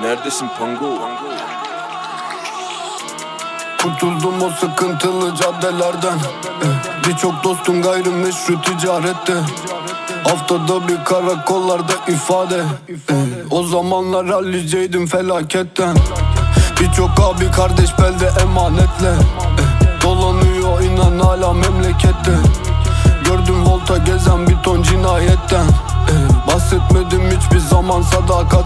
Neredesin Pango? Kurtuldum o sıkıntılı caddelerden. Birçok dostum gayrimeşru ticarette. Haftada bir karakollarda ifade. O zamanlar halliceydim felaketten. Birçok abi kardeş belde emanetle. Dolanıyor inan hala memlekette. Gördüm volta gezen bir ton cinayetten. Bahsetmedim hiçbir zaman sadakatten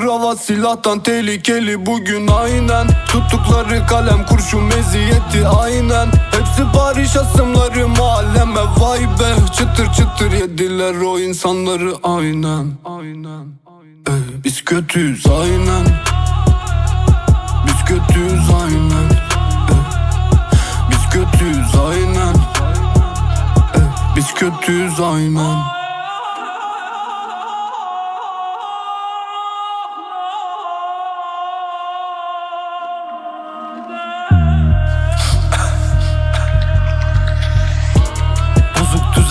Kravat silahtan tehlikeli bugün aynen. Tuttukları kalem kurşun meziyeti aynen. Hepsi Paris asımları mahalleme vay be. Çıtır çıtır yediler o insanları aynen Aynen Ey, Biz kötüyüz aynen. Biz kötüyüz aynen. Ey, Biz kötüyüz aynen. Ey, Biz kötüyüz aynen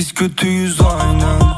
Biz kötüyüz aynen